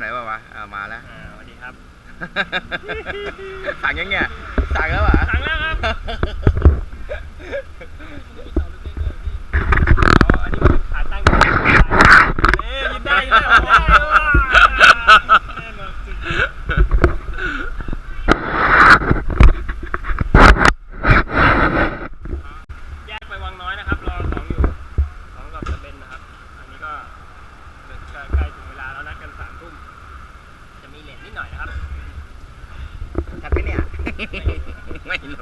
หน่อยป่าวะอ่ามาแล้ว อ่าสวัสดีครับ สั่งยังเงี้ยสั่งแล้วเหรอสั่งแล้วครับอ๋ออันนี้มันเป็นขาตั้งเอ๊ะยินได้ยินได้ยินได้ว่ะแน่นอนสุดแยกไปวังน้อยนะครับ รอสองอยู่สองกับตะเบนนะครับ อันนี้ก็ใกล้ๆถึงเวลาแล้วนัดกันสามทุ่ม จะมีเลทนิดหน่อยนะครับ ชัดไหมเนี่ย ไม่รู้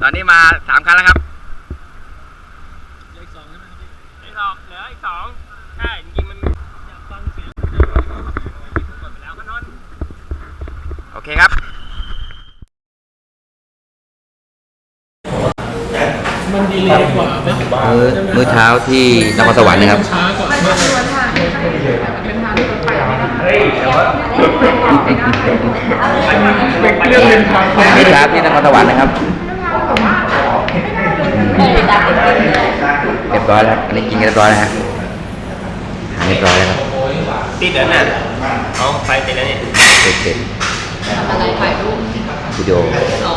ตอนนี้มาสามคันแล้วครับเหลืออีกสองใช่ไหมครับพี่เหลืออีกสองเหลืออีกสองใช่จริงๆมันอยากฟังเสียงกดไปแล้วก็นอนโอเคครับ มันดีเลยกว่าไหมมื้อมื้อเช้าที่นครสวรรค์นะครับ ช้ากว่ามันเป็นวันทางที่เป็นทางที่รถไฟไม่ได้เฮ้ยแต่ว่า เรื่องเป็นทางมื้อเช้าที่นครสวรรค์นะครับเรียบร้อยแล้วอันนี้กินกันเรียบร้อยแล้วฮะอาหารเรียบร้อยแล้วครับติดแล้วน่ะเอาไฟติดแล้วนี่เสร็จเสร็จอะไรถ่ายรูปวิดีโออ๋อ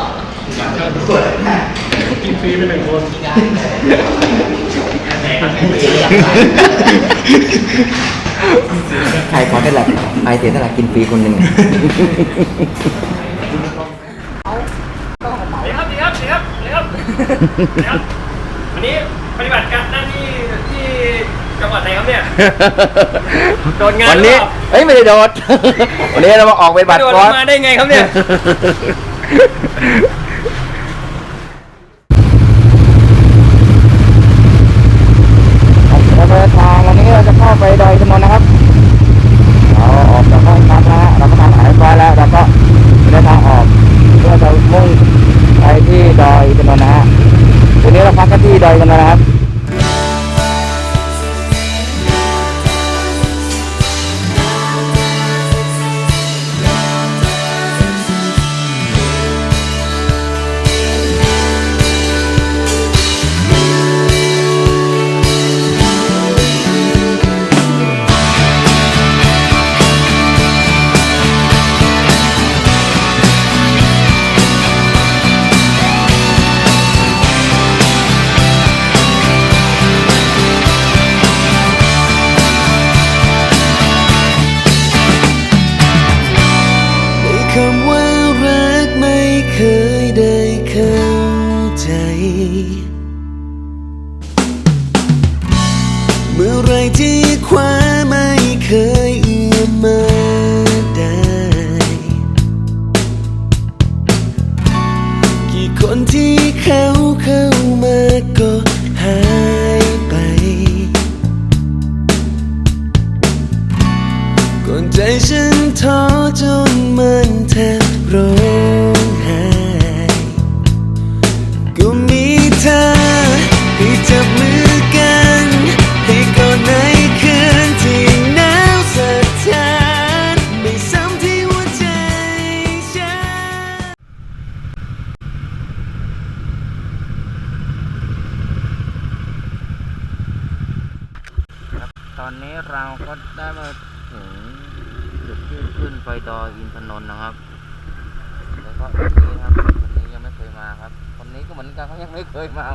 กินฟรีไปหนึ่งคนใครขอได้หลักใครเสียสละกินฟรีคนหนึ่ง เดี๋ยวครับเดี๋ยวครับเดี๋ยวครับเดี๋ยว ครับเดี๋ยวครับวันนี้ปฏิบัติการหน้าที่ที่จังหวัดไหนครับเนี่ย โดนงานวันนี้ หรือเปล่าเฮ้ยไม่ได้โดด วันนี้เรามาออกไปบัตรโดนคอร์สมาได้ไงครับเนี่ย เราเดินทางวันนี้เราจะเข้าไปดอยถนนนะครับ เราออกจากห้องพักแล้วฮะเราก็ทำอาหารเรียบร้อยแล้วเราก็เดินทางออกเพื่อจะมุ่งไปที่ดอยถนนนะฮะวันนี้เรา อยกันนะครับ กัน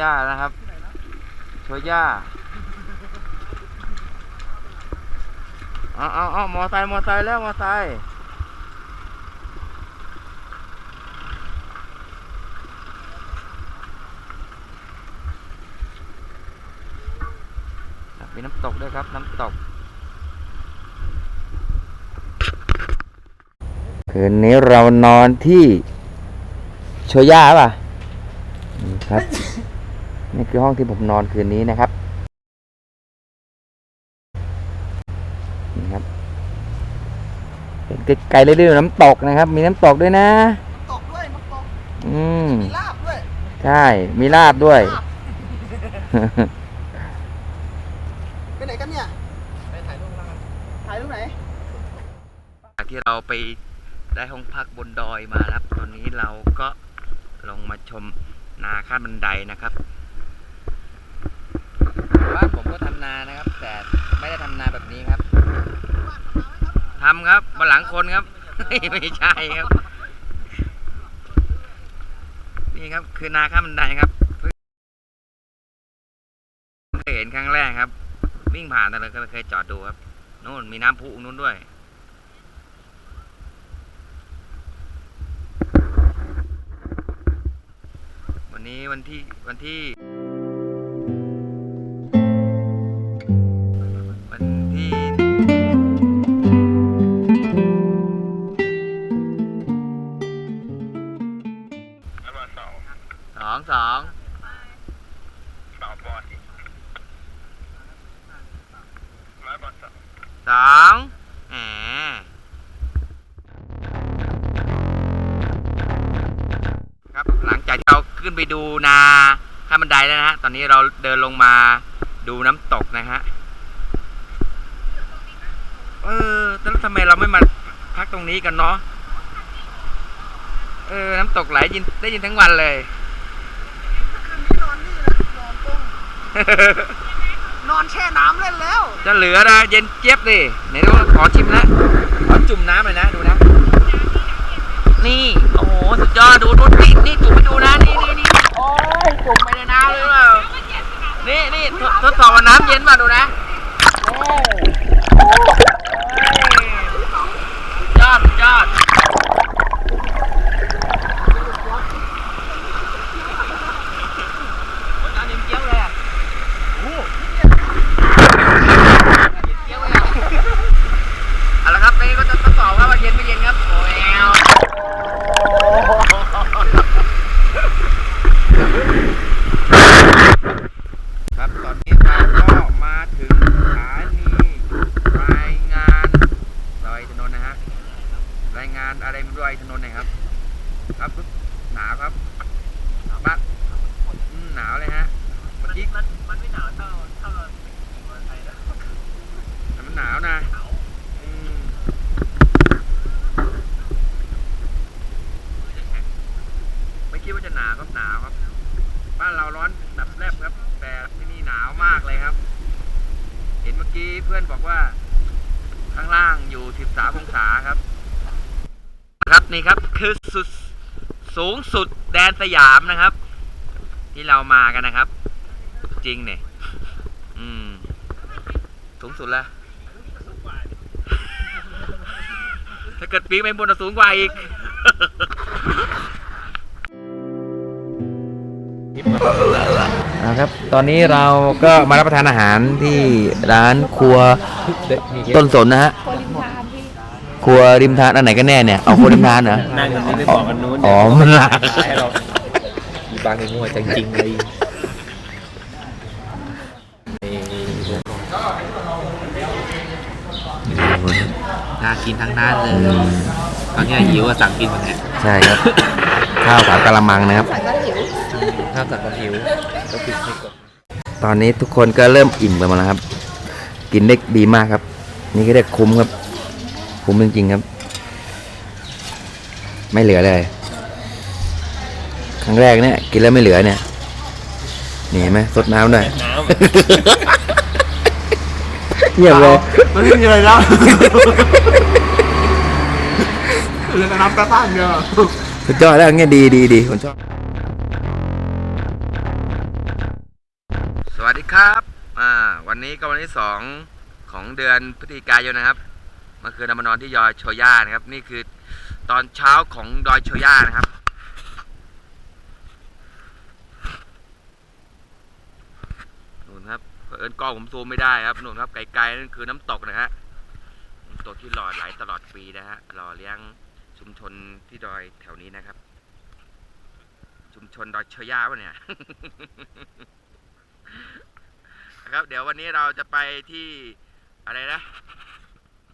ยโชย่านะครับโชย่าเอาเอาเอามอไซค์มอไซค์แล้วมอไซค์มีน้ำตกด้วยครับ น้ำตก คืนนี้เรานอนที่โชย่าป่ะครับ นี่คือห้องที่ผมนอนคืนนี้นะครับนี่ครับเป็นไกลๆเรื่อยๆน้ำตกนะครับ มีน้ำตกด้วยนะ ตกด้วยน้ำตกอืมมีลาบด้วยใช่ มีลาบด้วย ไปไหนกันเนี่ยไปถ่ายรูปแล้วกันถ่ายรูปไหนจากที่เราไปได้ห้องพักบนดอยมานะครับ ตอนนี้เราก็ลงมาชมนาข้ามบันไดนะครับ บ้านผมก็ทำนานะครับ แต่ไม่ได้ทำนาแบบนี้ครับทำครับมาหลังคนครับ ไม่ใช่ครับ นี่ครับคือนาข้ามบันไดครับเคยเห็นครั้งแรกครับ วิ่งผ่านแต่เราก็ไม่เคยจอดดูครับนู่นมีน้ำพุนู้นด้วยวันนี้วันที่วันที่ แล้วนะฮะ ตอนนี้เราเดินลงมาดูน้ำตกนะฮะ เออแล้วทำไมเราไม่มาพักตรงนี้กันเนาะ เออ น้ำตกไหลยินได้ยินทั้งวันเลย คืนนี้นอนนี่นะนอนตรงนอนแช่น้ำเล่นแล้วจะเหลือนะเย็นเจี๊ยบดิไหนดูขอชิมนะขอจุ่มน้ำเลยนะดูนะ นี่ โอ้โห สุดยอดดูดูนี่นี่จุ่มไปดูนะ นี่นี่นี่โอ้ ยจุ่มไปในน้ำเลยเปล่านี่นี่ทดทดสอบว่าน้ำเย็นมาดูนะโอ้ยสุดยอดสุดยอดโอ้ยน้ำเย็นเจี๊ยบเลยอะโอ้โห เยอะเลยอะเอาละครับนี่ก็จะทดสอบว่าว่าเย็นไม่เย็นครับโอ้ยครับตอนนี้เราก็มาถึงสถานีรายงานดอยถนนนะฮะรายงานอะไรไม่รู้ดอยถนนหนะครับ ครับหนาวครับบ้านอืมหนาวเลยฮะเมื่อกี้ มันมันไม่หนาวเท่าเท่าเราขี่มอเตอร์ไซค์นะ แต่มันหนาวนะอืมไม่คิดว่าจะหนาวครับหนาวครับ บ้านเราร้อนดับแลบครับ แต่ที่นี่หนาวมากเลยครับ เห็นเมื่อกี้เพื่อนบอกว่า ข้างล่างอยู่ 13 องศาครับ ค รับนี่ครับ คือสุดสูงสุดแดนสยามนะครับ ที่เรามากันนะครับ จริงเนี่ยอืมสูงสุดแล้วถ้าเกิดปีกไปบนอะสูงกว่าอีกนะครับ ตอนนี้เราก็มารับประทานอาหารที่ร้านครัวต้นสนนะฮะ ครัวริมทานอันไหนกันแน่เนี่ยเอาครัวริมทานเหรอนั่งกันไม่บอกกันนู้นอ๋อมันหลากมีบางในงัวจริงๆเลยน่ากินทั้งนั้นเลยตอนนี้หิวอะสั่งกินมันเนี่ยใช่ครับ ข้าวสามกะละมังนะครับข้าวสังกะผิวก็ปิดให้ก่อนตอนนี้ทุกคนก็เริ่มอิ่มกันหมาแล้วครับ กินได้ดีมากครับ นี่ก็เรียกคุ้มครับ คุ้มจริงๆครับ ไม่เหลือเลย ครั้งแรกเนี่ย กินแล้วไม่เหลือเนี่ยนี่เห็นไหมสดน้ำด้วยน้เงียบเลยมันไม่มีอะไรแล้วเหลือแต่น้ำตาตั้งเดียวสุดยอดแล้วเงี้ยดีดีดีผมชอบสวัสดีครับ อ่า วันนี้ก็วันที่สองของเดือนพฤศจิกายนนะครับ เมื่อคืนเรามานอนที่ยอยโชย่านะครับ นี่คือตอนเช้าของดอยโชย่านะครับ นู่นครับเอิญกล้องผมซูมไม่ได้ครับนู่นครับไกลๆนั่นคือน้ำตกนะฮะน้ำตกที่หล่อไหลตลอดปีนะฮะหล่อเลี้ยงชุมชนที่ดอยแถวนี้นะครับ ชุมชนดอยโชย่าวะเนี่ยนะครับเดี๋ยววันนี้เราจะไปที่อะไรนะ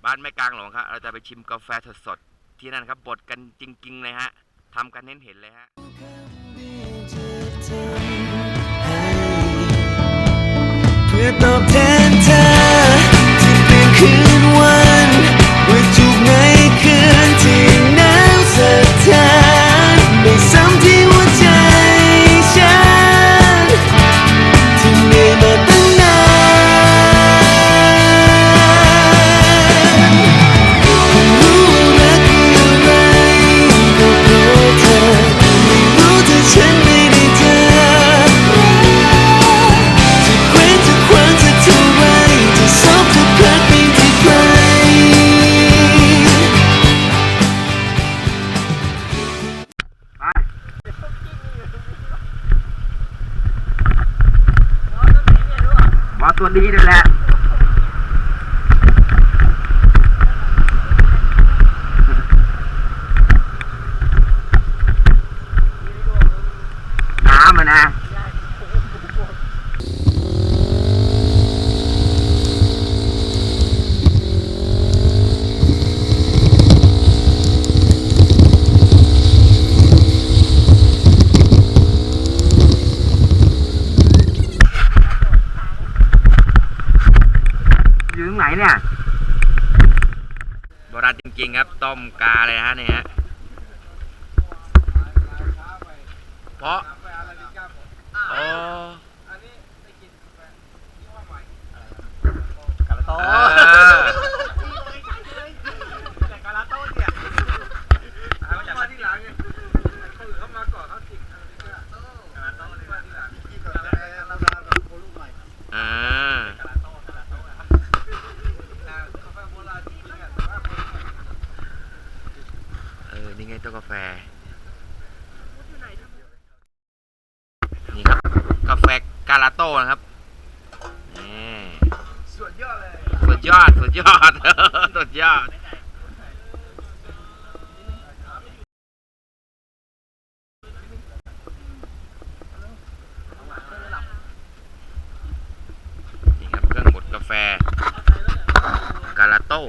บ้านแม่กลางหลวงครับ เราจะไปชิมกาแฟสดๆที่นั่นครับบดกันจริงๆเลยฮะทำกันเน้นเห็นเลยฮะ ตัวดีด้วยแหละ น้ำมันนะ อยู่ตรงไหนเนี่ย โบราณจริงๆครับ ต้มกา เลยฮะเนี่ยฮะ เพราะโอ้กาลาโต้เออแต่กาลาโต้เนี่ยเอามาจากที่หลังไงคนอื่นเขามาก่อนเขาจิกอะไรเนี่ยกาลาโต้เลยที่หลัง อ่า กาลาโต้กาลาโต้อะกาแฟโบราณจริงๆอะ เออนี่ไงตัวกาแฟ นี่ครับ กาแฟกาลาโต้นะครับนี่สุดยอดเลย สุดยอด สุดยอด สุดยอด นี่ครับ เครื่องบดกาแฟ กาลาโต้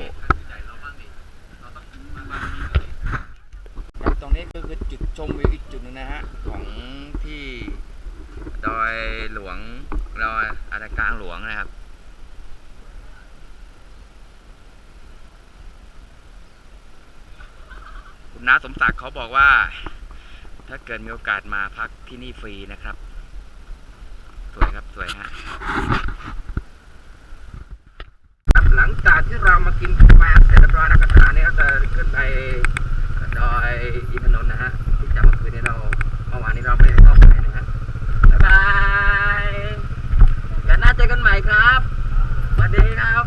ตรงนี้ก็คือจุดชมวิวอีกจุดหนึงนะฮะ ของที่ดอยหลวงดอยอะไรกลางหลวงนะครับ คุณ น้าสมศักดิ์เขาบอกว่า ถ้าเกิดมีโอกาสมาพักที่นี่ฟรีนะครับ สวยครับสวยฮะครับหลังจากที่เรามากินกาแฟเสร็จเรียบร้อยนะครับขณะนี้ก็จะขึ้นไปดอยอินทนนท์นะฮะที่จากเมื่อคืนนี้เราเมื่อวานนี้เราไม่ได้เข้าไปนะฮะบ๊ายบายเดี๋ยวหน้าเจอกันใหม่ครับสวัสดีครับ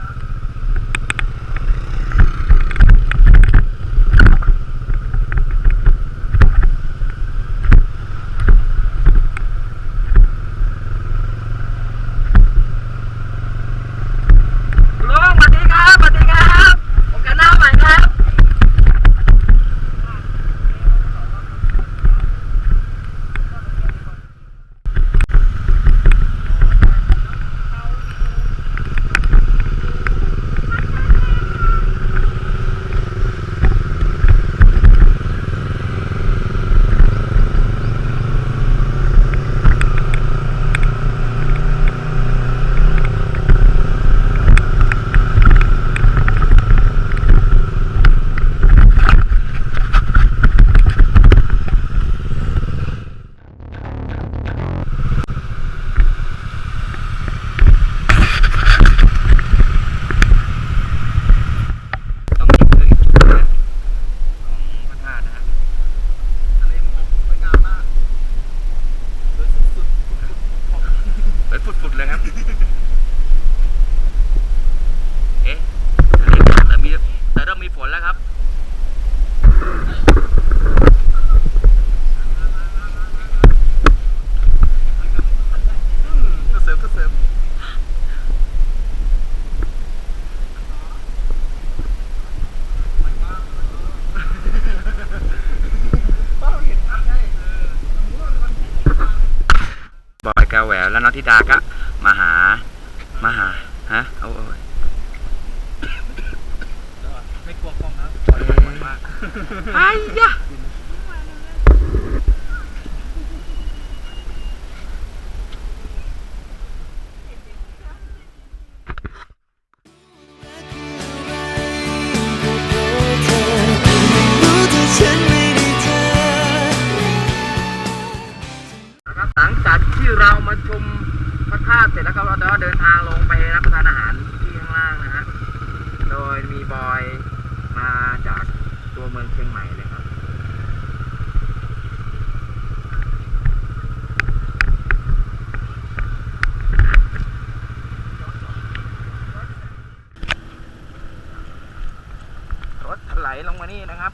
สุดๆเลยครับ ลายลงมานี่นะครับ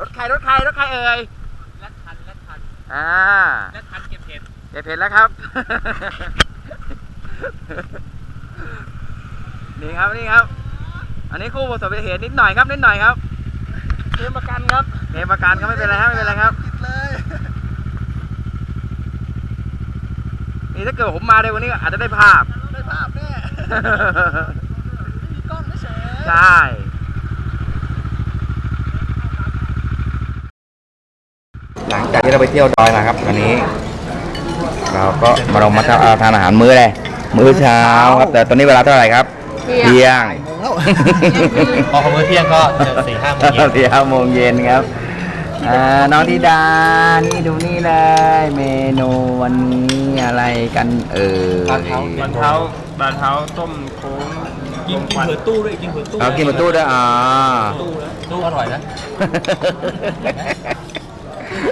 รถใครรถใครรถใครเอ่ยและทันและทันอ่าและทันเก็บเห็ดเก็บเห็นแล้วครับ นี่ครับนี่ครับ อันนี้คู่ประสบอุบัติเหตุนิดหน่อยครับนิดหน่อยครับเตรียมประกันครับเกมประกันก็ไม่เป็นไรครับไม่เป็นไรครับติดเลยนี่ถ้าเกิดผมมาในวันนี้ก็อาจจะได้ภาพได้ภาพแน่ไม่มีกล้องเฉยใช่หลังจากที่เราไปเที่ยวดอยมาครับวันนี้ เราก็มาลงมาทานอาหารมื้อเลยมื้อเช้าครับ แต่ตอนนี้เวลาเท่าไหร่ครับเที่ยงเที่ยงพอเขาเมื่อเที่ยงก็สี่ห้าโมงเย็นสี่ห้าโมงเย็นครับอ่าน้องธิดานี่ดูนี่เลย เมนูวันนี้อะไรกันเอ่ยบานเท้า บานเท้าต้มโค้งกินกินเผือตู้ด้วยกินเผือตู้เอากินประตูด้วยอ่า ตู้นะตู้อร่อยนะ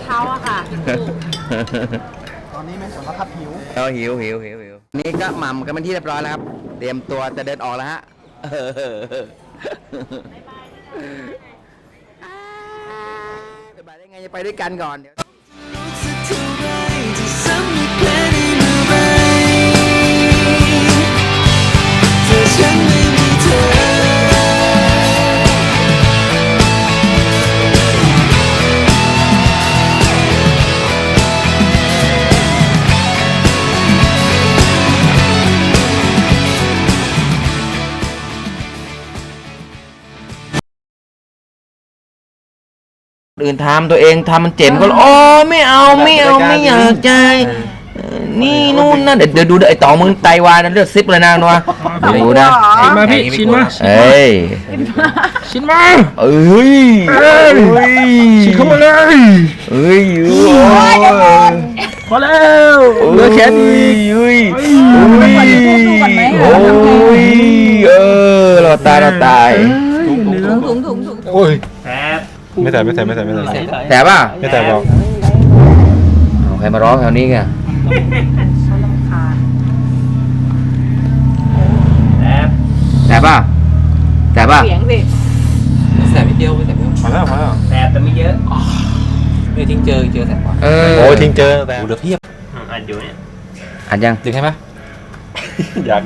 เขาอะค่ะตอนนี้แม่สนพัดหิวเอาหิวหิวหิวหิวนี่ก็หม่ำกันเป็นที่เรียบร้อยแล้วครับ เตรียมตัวจะเดินออกแล้วฮะเออบ๊ายบายได้ไงจะไปด้วยกันก่อนเดี๋ยว อื่นทำตัวเองทำมันเจ็บก็โอ้ไม่เอาไม่เอาไม่อยากใจเออนี่นู่นนั่นเดี๋ยวเดี๋ยวดูไอ้ต่อมึงไตวายนั่นเลือดซิปเลยนะนัวดูนะชิมมาพี่ชิมมา เอ้ยชิมมาเอ้ยเอ้ยชิมเข้ามาเลยเอ้ยโอ้ยพอแล้วเหลือแค่นี้เอ้ยเอ้ยโอ้ยเออเราตายเราตาย ถุงถุงถุงถุงโอ้ยแพ้ ไม่ใส่ไม่ใส่ไม่ใส่ไม่ใส่แต่ป่ะไม่ใส่บอกเอาใครมาร้องแถวนี้ไงแพ้แต่ป่ะแต่ป่ะเสียงสิใส่ไม่เดียวไม่ใส่ไม่เดียวพอแล้วพอแล้วแพ้แต่ไม่เยอะไม่ทิ้งเจอเจอแสบกว่าเออโอ้ทิ้งเจอแต่เหลือเพียบอืมอันอยู่เนี่ยอัดยังจริงใช่ไหมอยาก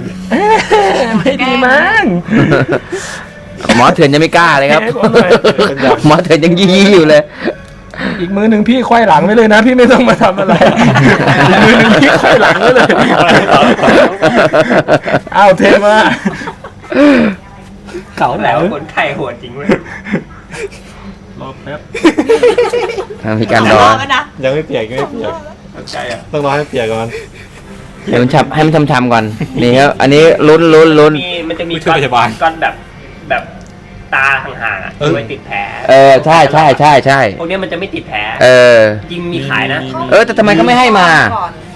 ไม่ดีมั้ง หมอเถื่อนยังไม่กล้าเลยครับเอ๊ะผมหน่อย หมอเถื่อนยังยี่ๆอยู่เลย อีกมือหนึ่งพี่ควายหลังไว้เลยนะ พี่ไม่ต้องมาทำอะไร อีกมือหนึ่งพี่ควายหลังไว้เลยอ้าวเทมาเก่าแล้วคนไข้โหดจริงเว้ยรอแป๊บมีการรอยังไม่เปียกยังไม่เปียกใจอะต้องรอให้เปียกก่อนให้มันช้ำให้มันช้ำๆก่อน นี่ครับ อันนี้ลุ้นลุ้นลุ้นมีมันจะมีช่วยพยาบาล ก้อนแบบ แบบตาห่างๆอะเออ ไว้ติดแผลเออใช่ใช่ใช่ใช่พวกเนี้ยมันจะไม่ติดแผลเออ จริงมีขายนะเออแต่ทำไมเขาไม่ให้มา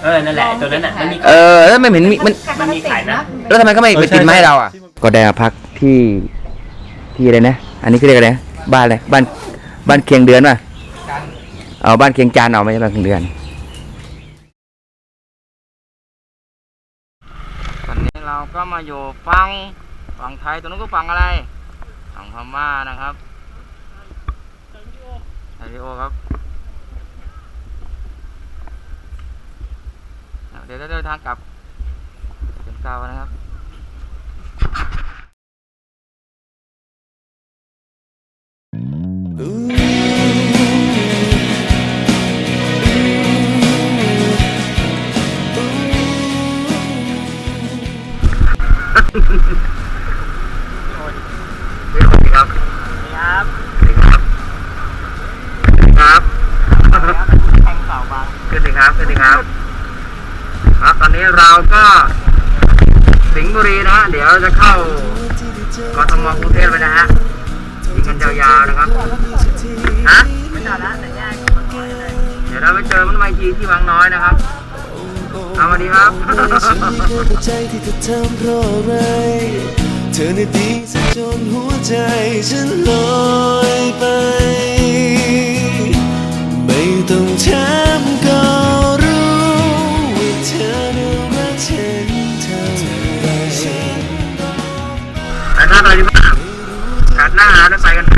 เออนั่นแหละตัวนั้นอะมันมี เออแล้วไม่เห็นมีมัน มันมีขายนะ แล้วทำไมเขาไม่ไปติดมาให้เราอะก็ได้มาพักที่ที่อะไรนะ อันนี้คือเรียกอะไรนะบ้านอะไรบ้านบ้านเคียงเดือนป่ะเอาบ้านเคียงจานเอาไม่ใช่บ้านเคียงเดือน ตอนนี้เราก็มาอยู่ฝั่ง ฝั่งไทยตรงนู้นก็ฝั่งอะไร ฝั่งพม่านะครับไทยวิโอครับ เดี๋ยวจะเดินทางกลับเป็นก้านะครับ สวัสดีครับ ครับ ครับ แทงเสาบาง ขึ้นดีครับขึ้นดีครับครับ ตอนนี้ เราก็สิงห์บุรีนะ เดี๋ยวจะเข้ากทมกรุงเทพไปนะฮะยิงกันยาวๆนะครับฮะไม่จอแล้วแต่แยกเดี๋ยวเราไปเจอมันใหม่ทีที่วังน้อยนะครับเอาวัสดีครับใจที่เธอทำเพราะอะไรเธอน่ะดีซะจนหัวใจฉันลอยไป ไม่ต้องถาม หน้าร้าแล้วใส่กัน